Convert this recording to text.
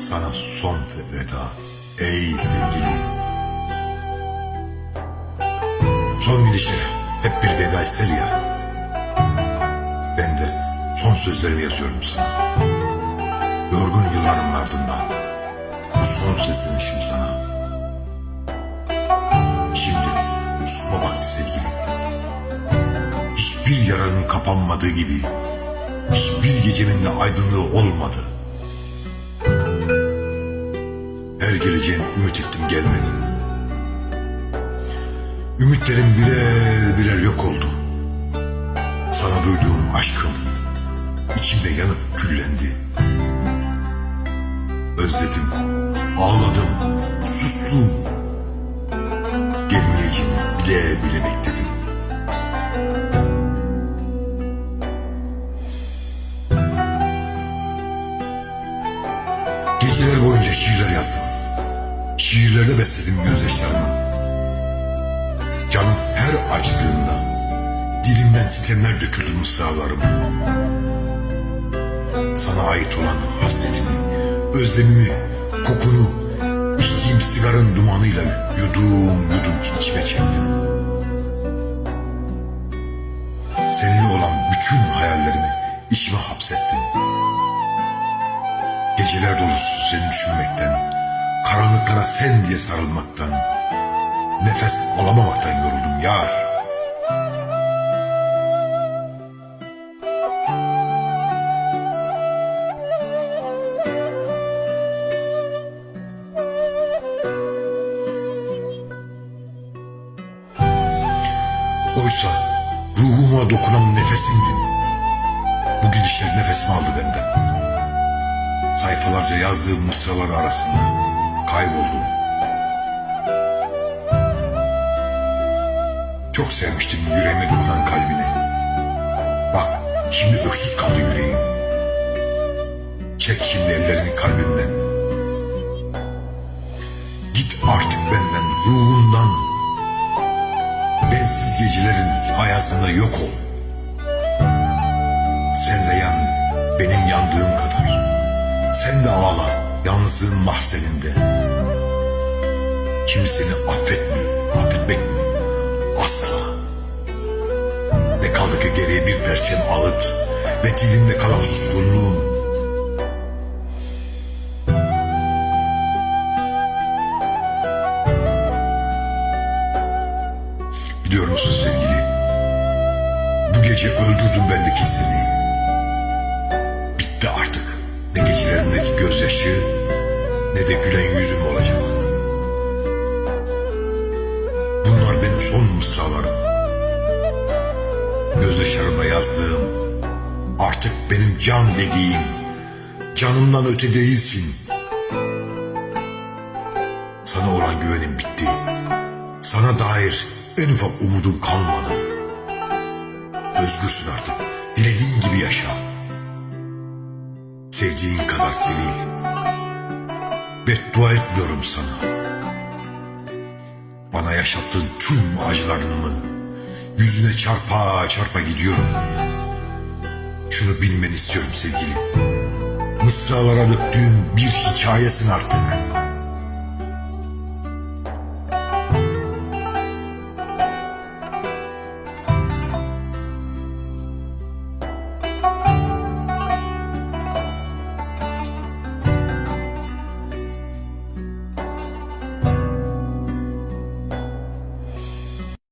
son veda. Ey sevgili. Son gidişi hep bir veda ister ya. Ben de son sözlerimi yazıyorum sana. Yorgun yıllarımın ardından bu son seslenişim sana. Şimdi susma vakti sevgili. Hiçbir yaranın kapanmadığı gibi hiçbir gecemin de aydınlığı olmadı. Her geleceğin ümit ettim gelmedi. Ümitlerim birer birer yok oldu. Sana duyduğum aşkım içimde yanıp küllendi. Özledim, ağladım, sustum. Gelmeyeceğini bile bile bekledim. Geceler boyunca şiirler yazdım. Şiirlerde besledim gözyaşlarımı. Canım her acıdığında dilimden sitemler döküldü mısralarıma. Sana ait olan hasretimi, özlemimi, kokunu, içtiğim sigaranın dumanıyla yudum yudum içime çektim. Seninle olan bütün hayallerimi içime hapsettim. Geceler dolusu seni düşünmekten, karanlıklara sen diye sarılmaktan, nefes alamamaktan yoruldum yar. Oysa ruhuma dokunan nefesindin. Bu gidişler nefesimi aldı benden. Sayfalarca yazdığım mısralar arasında kayboldum. Çok sevmiştim yüreğime dokunan kalbini. Bak şimdi öksüz kaldı yüreğim. Çek şimdi ellerini kalbimden. Kimseni affetme, affetmek mi? Asla. Ne kaldı ki geriye bir perçem ağıt ve dilimde kalan suskunluğum. Biliyor musun sevgili? Bu gece öldürdüm bendeki seni. Bitti artık. Ne gecelerimdeki gözyaşı ne de gülen yüzüm olacaksın. Benim son mısralarım. Gözyaşlarımla yazdığım, artık benim can dediğim, canımdan öte değilsin. Sana olan güvenim bitti. Sana dair en ufak umudum kalmadı. Özgürsün artık. Dilediğin gibi yaşa. Sevdiğin kadar sevil. Beddua etmiyorum sana. Bana yaşattığın tüm acılarını yüzüne çarpa çarpa gidiyorum. Şunu bilmeni istiyorum sevgilim. Mısralara döktüğüm bir hikayesin artık.